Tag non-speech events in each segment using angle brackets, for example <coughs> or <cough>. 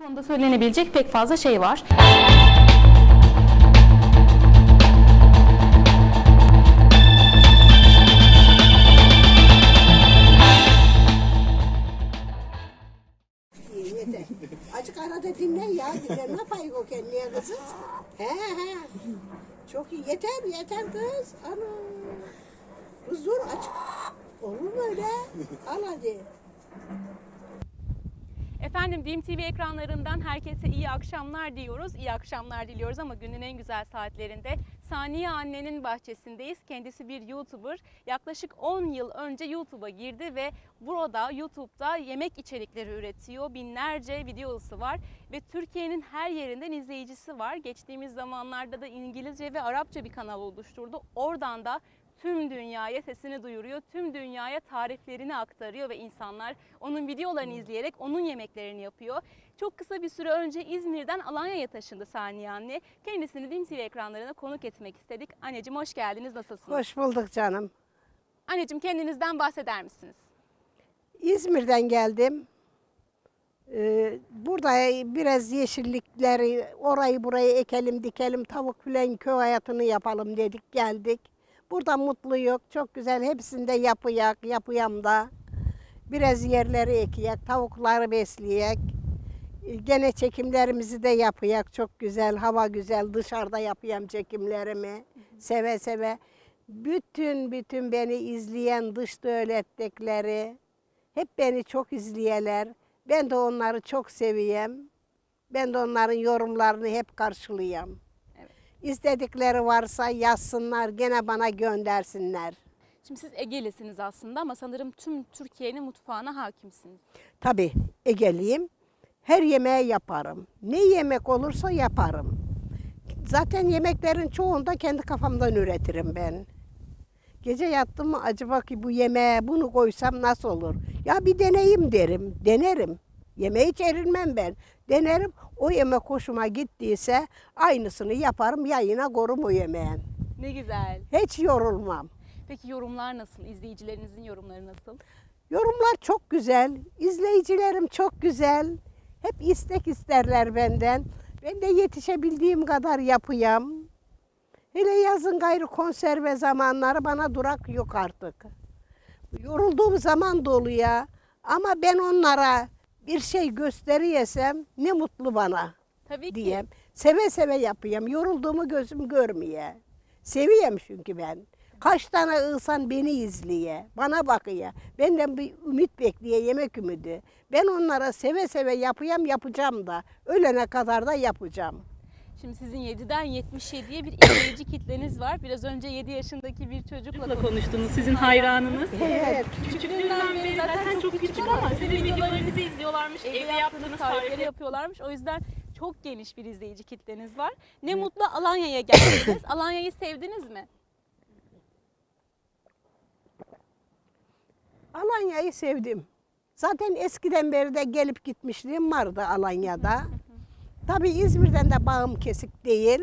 konuda söylenebilecek pek fazla şey var. Açık arada dinle ya. Dinle ne yapayım o kendine kızım? He he. Çok iyi. Yeter yeter kız. Ana. Kız dur açık. Olur mu öyle? Al hadi. Efendim Dim TV ekranlarından herkese iyi akşamlar diyoruz. İyi akşamlar diliyoruz ama günün en güzel saatlerinde Saniye annenin bahçesindeyiz. Kendisi bir YouTuber. Yaklaşık 10 yıl önce YouTube'a girdi ve burada YouTube'da yemek içerikleri üretiyor. Binlerce videosu var ve Türkiye'nin her yerinden izleyicisi var. Geçtiğimiz zamanlarda da İngilizce ve Arapça bir kanal oluşturdu. Oradan da tüm dünyaya sesini duyuruyor. Tüm dünyaya tariflerini aktarıyor ve insanlar onun videolarını izleyerek onun yemeklerini yapıyor. Çok kısa bir süre önce İzmir'den Alanya'ya taşındı Saniye anne. Kendisini Dim TV ekranlarına konuk etmek istedik. Anneciğim hoş geldiniz. Nasılsınız? Hoş bulduk canım. Anneciğim kendinizden bahseder misiniz? İzmir'den geldim. Ee, burada biraz yeşillikleri orayı burayı ekelim dikelim tavuk filan köy hayatını yapalım dedik geldik. Burada mutlu yok çok güzel hepsinde yapıyak yapıyam da. Biraz yerleri ekiyek tavukları besleyek. Ee, Gene çekimlerimizi de yapıyak çok güzel hava güzel dışarıda yapıyam çekimlerimi seve seve. Bütün bütün beni izleyen dış devlettekleri hep beni çok izleyeler. Ben de onları çok seveyim. Ben de onların yorumlarını hep karşılayayım. İstedikleri varsa yazsınlar, gene bana göndersinler. Şimdi siz Ege'lisiniz aslında ama sanırım tüm Türkiye'nin mutfağına hakimsiniz. Tabii Egeliyim. Her yemeği yaparım. Ne yemek olursa yaparım. Zaten yemeklerin çoğunu da kendi kafamdan üretirim ben. Gece yattım mı acaba ki bu yemeğe bunu koysam nasıl olur? Ya bir deneyim derim, denerim. Yemeği çevirmem ben. Denerim. O yemek hoşuma gittiyse aynısını yaparım, yayına korum o yemeğin. Ne güzel. Hiç yorulmam. Peki yorumlar nasıl? İzleyicilerinizin yorumları nasıl? Yorumlar çok güzel. İzleyicilerim çok güzel. Hep istek isterler benden. Ben de yetişebildiğim kadar yapıyam. Hele yazın gayrı konserve zamanları bana durak yok artık. Yorulduğum zaman da oluyor. Ama ben onlara bir şey gösteriyesem ne mutlu bana Tabii ki. diyeyim. Seve seve yapayım. Yorulduğumu gözüm görmeye. Seviyem çünkü ben. Kaç tane insan beni izleye, bana bakıyor. Benden bir ümit bekliyor, yemek ümidi. Ben onlara seve seve yapayım, yapacağım da. Ölene kadar da yapacağım. Şimdi sizin 7'den 77'ye bir izleyici kitleniz var. Biraz önce 7 yaşındaki bir çocukla konuştunuz. Sizin hayranınız. Evet. Küçüklüğünden beri zaten çok küçük ama sizin videolarınızı izliyorlarmış. Evde yaptığınız tarifleri yapıyorlarmış. O yüzden çok geniş bir izleyici kitleniz var. Ne mutlu Alanya'ya geldiniz. <coughs> Alanya'yı sevdiniz mi? Alanya'yı sevdim. Zaten eskiden beri de gelip gitmişliğim vardı Alanya'da. <laughs> Tabii İzmir'den de bağım kesik değil.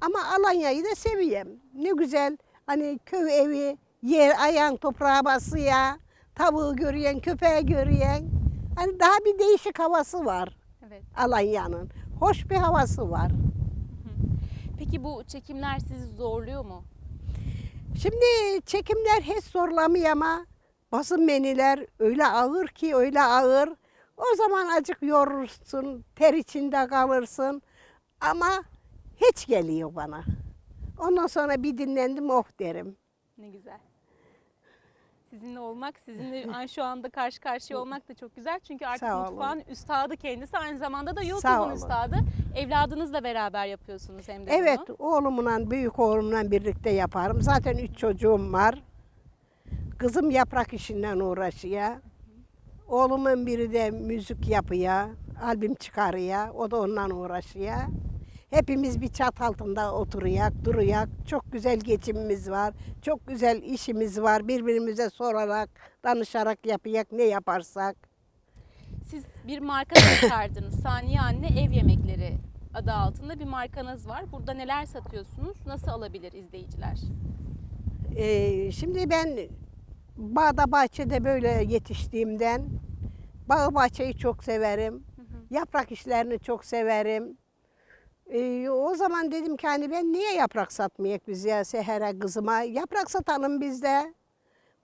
Ama Alanya'yı da seviyorum. Ne güzel hani köy evi, yer ayağın toprağa basıyor. Tavuğu görüyen, köpeği görüyen. Hani daha bir değişik havası var Evet. Alanya'nın. Hoş bir havası var. Peki bu çekimler sizi zorluyor mu? Şimdi çekimler hiç zorlamıyor ama basın menüler öyle ağır ki öyle ağır. O zaman acık yorulursun, ter içinde kalırsın. Ama hiç geliyor bana. Ondan sonra bir dinlendim oh derim. Ne güzel. Sizinle olmak, sizinle <laughs> şu anda karşı karşıya olmak da çok güzel. Çünkü artık Sağ olun. mutfağın üstadı kendisi. Aynı zamanda da YouTube'un üstadı. Evladınızla beraber yapıyorsunuz hem de Evet bunu. oğlumla büyük oğlumla birlikte yaparım. Zaten üç çocuğum var. Kızım yaprak işinden uğraşıyor. Oğlumun biri de müzik yapıyor. Albüm çıkarıyor. O da ondan uğraşıyor. Hepimiz bir çat altında oturuyak, duruyak. Çok güzel geçimimiz var. Çok güzel işimiz var. Birbirimize sorarak, danışarak yapıyak ne yaparsak. Siz bir marka <coughs> çıkardınız. Saniye Anne Ev Yemekleri adı altında bir markanız var. Burada neler satıyorsunuz? Nasıl alabilir izleyiciler? Ee, şimdi ben bağda bahçede böyle yetiştiğimden bağ bahçeyi çok severim. Yaprak işlerini çok severim. Ee, o zaman dedim ki hani ben niye yaprak satmayak biz ya Seher'e kızıma. Yaprak satalım biz de.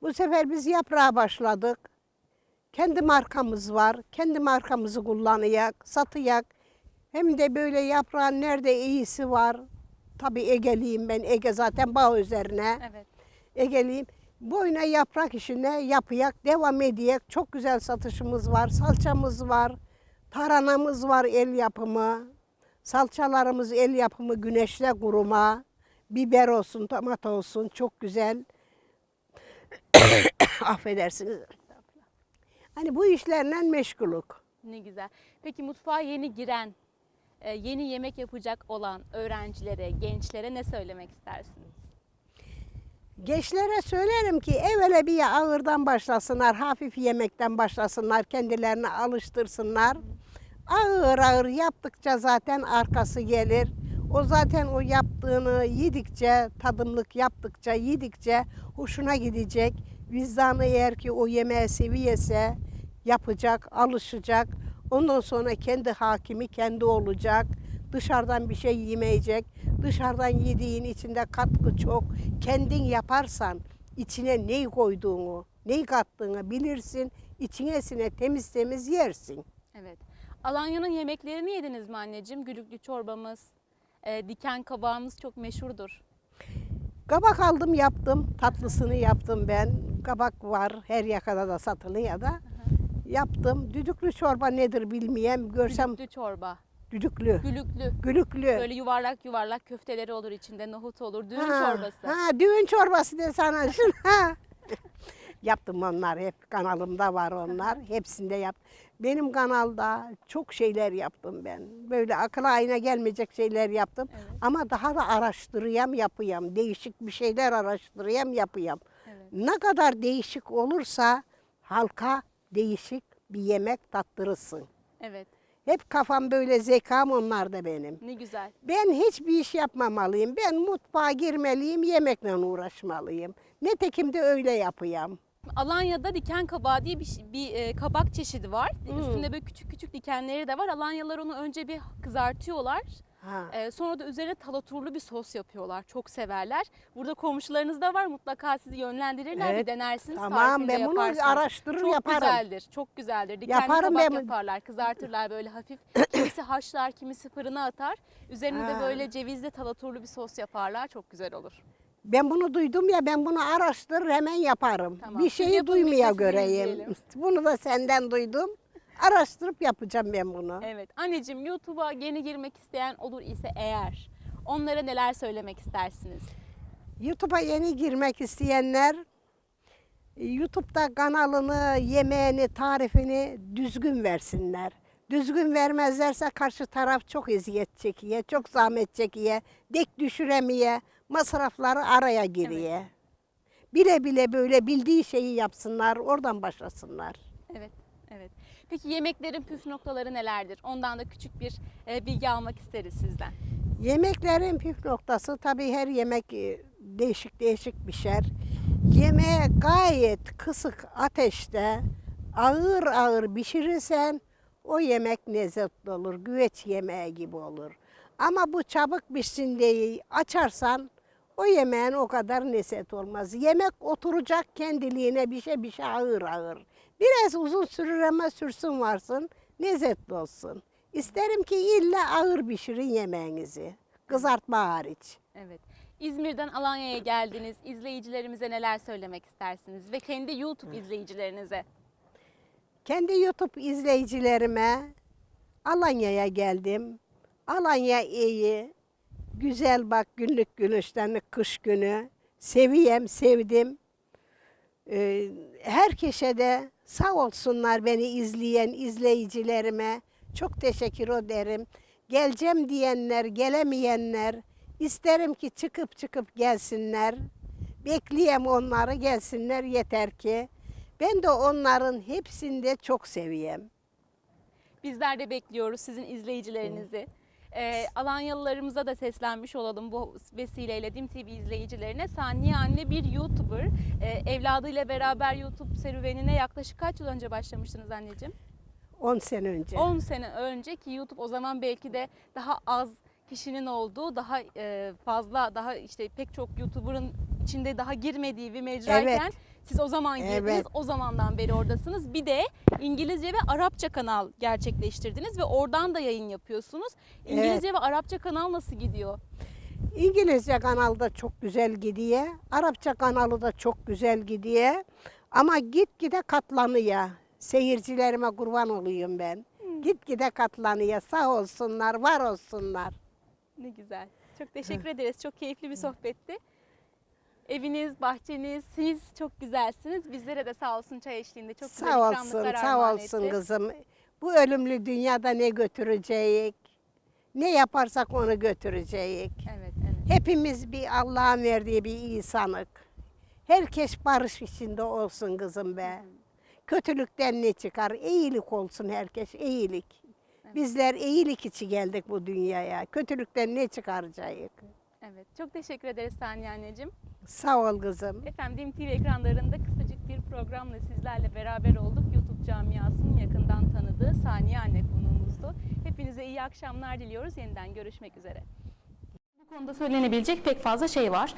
Bu sefer biz yaprağa başladık. Kendi markamız var. Kendi markamızı kullanayak, satayak. Hem de böyle yaprağın nerede iyisi var. Tabii Ege'liyim ben. Ege zaten bağ üzerine. Evet. Ege'liyim. Boyuna yaprak işine yapıyak, devam ediyek. Çok güzel satışımız var. Salçamız var. Taranamız var el yapımı. Salçalarımız el yapımı güneşte kuruma. Biber olsun, domates olsun çok güzel. <coughs> Affedersiniz. Hani bu işlerle meşgulük. Ne güzel. Peki mutfağa yeni giren, e, yeni yemek yapacak olan öğrencilere, gençlere ne söylemek istersiniz? Gençlere söylerim ki evvela bir ağırdan başlasınlar, hafif yemekten başlasınlar, kendilerini alıştırsınlar. Ağır ağır yaptıkça zaten arkası gelir. O zaten o yaptığını yedikçe, tadımlık yaptıkça, yedikçe hoşuna gidecek. Vicdanı eğer ki o yemeği seviyese yapacak, alışacak. Ondan sonra kendi hakimi kendi olacak. Dışarıdan bir şey yemeyecek. Dışarıdan yediğin içinde katkı çok. Kendin yaparsan içine neyi koyduğunu, neyi kattığını bilirsin. İçine sine temiz temiz yersin. Evet. Alanya'nın yemeklerini yediniz mi anneciğim? Gülüklü çorbamız, e, diken kabağımız çok meşhurdur. Kabak aldım yaptım. Tatlısını yaptım ben. Kabak var her yakada da satılıyor da. Yaptım. Düdüklü çorba nedir bilmeyem. Görsem Gülüklü çorba, düdüklü. gülüklü. Gülüklü. Böyle yuvarlak yuvarlak köfteleri olur içinde, nohut olur, düğün çorbası. Ha, düğün çorbası de sana. şunu, ha. <laughs> Yaptım onlar hep kanalımda var onlar. <laughs> Hepsinde yap. Benim kanalda çok şeyler yaptım ben. Böyle akıl ayna gelmeyecek şeyler yaptım. Evet. Ama daha da araştırıyam yapıyam. Değişik bir şeyler araştırıyam yapıyam. Evet. Ne kadar değişik olursa halka değişik bir yemek tattırırsın. Evet. Hep kafam böyle zekam onlarda benim. Ne güzel. Ben hiçbir iş yapmamalıyım. Ben mutfağa girmeliyim, yemekle uğraşmalıyım. Netekim de öyle yapıyam. Alanya'da diken kabağı diye bir, şey- bir e, kabak çeşidi var. Hmm. Üstünde böyle küçük küçük dikenleri de var. Alanyalılar onu önce bir kızartıyorlar. Ha. E, sonra da üzerine talaturlu bir sos yapıyorlar. Çok severler. Burada komşularınız da var. Mutlaka sizi yönlendirirler. Evet. Bir denersiniz. Tamam de ben bunu yaparsınız. araştırır Çok yaparım. güzeldir. Çok güzeldir. Dikenli Yaparım ben. yaparlar. Kızartırlar böyle hafif. <coughs> kimisi haşlar, kimisi fırına atar. Üzerine de Ha. böyle cevizli talaturlu bir sos yaparlar. Çok güzel olur. Ben bunu duydum ya ben bunu araştırır hemen yaparım. Tamam, Bir şeyi de duymaya göreyim. <laughs> Bunu da senden duydum. Araştırıp yapacağım ben bunu. Evet. Anneciğim YouTube'a yeni girmek isteyen olur ise eğer onlara neler söylemek istersiniz? YouTube'a yeni girmek isteyenler e, YouTube'da kanalını, yemeğini, tarifini düzgün versinler. Düzgün vermezlerse karşı taraf çok eziyet çekiyor, çok zahmet çekiyor, dek düşüremiyor, masrafları araya giriyor. Bile bile böyle bildiği şeyi yapsınlar, oradan başlasınlar. Evet. Evet. Peki yemeklerin püf noktaları nelerdir? Ondan da küçük bir e, bilgi almak isteriz sizden. Yemeklerin püf noktası tabii her yemek e, değişik değişik pişer. Yemeğe gayet kısık ateşte ağır ağır pişirirsen o yemek lezzetli olur. Güveç yemeği gibi olur. Ama bu çabuk pişsin diye açarsan o yemeğin o kadar lezzet olmaz. Yemek oturacak kendiliğine bir şey bir şey ağır ağır. Biraz uzun sürür ama sürsün varsın lezzetli olsun. İsterim ki illa ağır pişirin yemeğinizi. Kızartma hariç. Evet. İzmir'den Alanya'ya geldiniz. İzleyicilerimize neler söylemek istersiniz? Ve kendi YouTube izleyicilerinize. Kendi YouTube izleyicilerime Alanya'ya geldim. Alanya iyi. Güzel bak günlük güneşlenlik kış günü. Seviyem, sevdim. Ee, herkese de sağ olsunlar beni izleyen izleyicilerime. Çok teşekkür ederim. Geleceğim diyenler, gelemeyenler isterim ki çıkıp çıkıp gelsinler. Bekleyem onları gelsinler yeter ki. Ben de onların hepsini de çok seviyem. Bizler de bekliyoruz sizin izleyicilerinizi. Ee, Alanyalılarımıza da seslenmiş olalım bu vesileyle Dim TV izleyicilerine. Saniye anne bir YouTuber. Ee, evladıyla beraber YouTube serüvenine yaklaşık kaç yıl önce başlamıştınız anneciğim? 10 sene önce. 10 sene önceki YouTube o zaman belki de daha az kişinin olduğu, daha e, fazla, daha işte pek çok YouTuber'ın içinde daha girmediği bir mecrayken Evet. siz o zaman girdiniz, Evet. o zamandan beri oradasınız. Bir de İngilizce ve Arapça kanal gerçekleştirdiniz ve oradan da yayın yapıyorsunuz. İngilizce ve Arapça kanal nasıl gidiyor? İngilizce kanalda çok güzel gidiyor. Arapça kanalı da çok güzel gidiyor. Ama gitgide katlanıyor. Seyircilerime kurban olayım ben. Gitgide katlanıyor. Sağ olsunlar, var olsunlar. Ne güzel. Çok teşekkür ederiz. Çok keyifli bir sohbetti. Eviniz, bahçeniz, siz çok güzelsiniz. Bizlere de sağ olsun çay eşliğinde çok güzel Sağ ikramlıklar olsun, sağ armağan olsun etti. kızım. Bu ölümlü dünyada ne götürecek? Ne yaparsak onu götürecek. Evet, evet. Hepimiz bir Allah'ın verdiği bir insanık. Herkes barış içinde olsun kızım be. Kötülükten ne çıkar? İyilik olsun herkes, iyilik. Bizler iyilik için geldik bu dünyaya. Kötülükten ne çıkaracağız? Evet. Çok teşekkür ederiz Saniye anneciğim. Sağ ol kızım. Efendim TV ekranlarında kısacık bir programla sizlerle beraber olduk. YouTube camiasının yakından tanıdığı Saniye anne konuğumuzdu. Hepinize iyi akşamlar diliyoruz. Yeniden görüşmek üzere. Bu konuda söylenebilecek pek fazla şey var.